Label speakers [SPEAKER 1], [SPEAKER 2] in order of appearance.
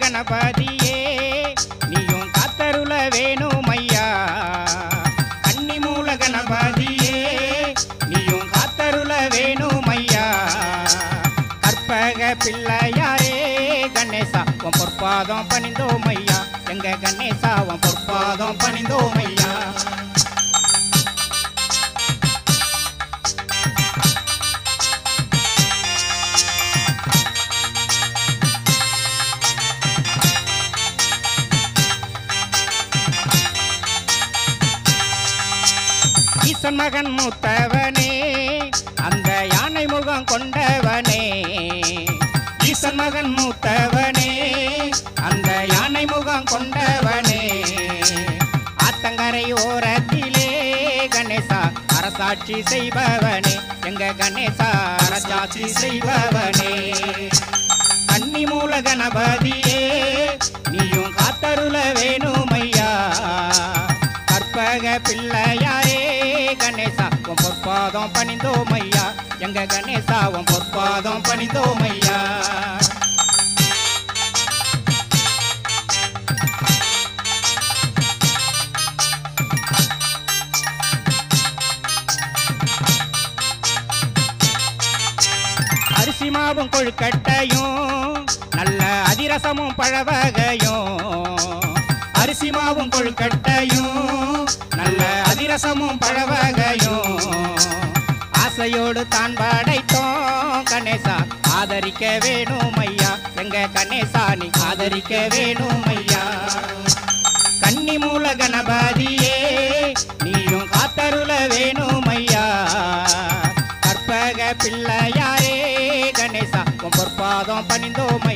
[SPEAKER 1] கணபதியே நீயும் காத்தருள வேணும் ஐயா கன்னி மூல கணபதியே நீயும் காத்தருள வேணும் ஐயா கற்பக பிள்ளையாரே கணேசா உன் பொற்பாதம் பணிந்தோம் ஐயா எங்க கணேசா உன் பொற்பாதம் பணிந்தோம் ஐயா அரசன் மகன் மூத்தவனே. அந்த யானை முகம் கொண்டவனே. ஈசன் மகன் மூத்தவனே. அந்த யானை முகம் கொண்டவனே. ஆத்தங்கரை ஓரத்திலே கணேசா அரசாட்சி செய்பவனே. எங்க கணேசா அரசாட்சி செய்பவனே. கன்னி மூல கணபதியே நீயும் காத்தருள வேணும் ஐயா கற்பக பிள்ளையாரே கணேசா உன் பொற்பாதம் பணிந்தோம் ஐயா எங்க கணேசா உன் பொற்பாதம் பணிந்தோம் ஐயா அரிசி மாவும் கொழுக்கட்டையும் நல்ல அதிரசமும் பழவகையும் அரிசி மாவும் கொழுக்கட்டையும் நல்ல அதிரசமும் பழவகையும். ஆசையோடு தான் படைத்தோம் கணேசா ஆதரிக்க வேணும் ஐயா. எங்க கணேசா நீ ஆதரிக்க வேணும் ஐயா. கன்னி மூல கணபதியே நீயும் காத்தருள வேணும் ஐயா. கற்பக பிள்ளையாரே கணேசா பொற்பாதம் பணிந்தோம் ஐயா பொற்பாதம் பணிந்தோம்